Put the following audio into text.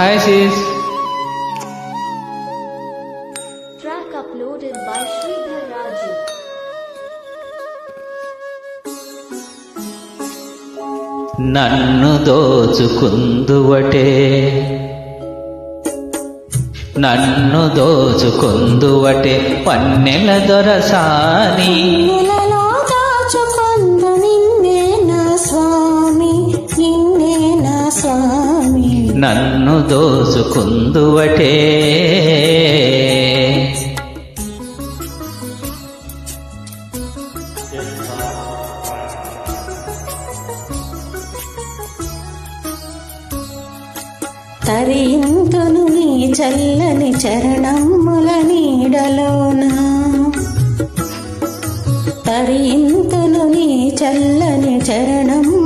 Hi sis. నన్ను దోచుకుందువటే. నన్ను దోచుకుందువటే. పన్నెల దొరసాని. నన్ను దోసుకుందువటే తరింతును నీ చల్లని చరణముల నీడలోన. తరింతును నీ చల్లని చరణముల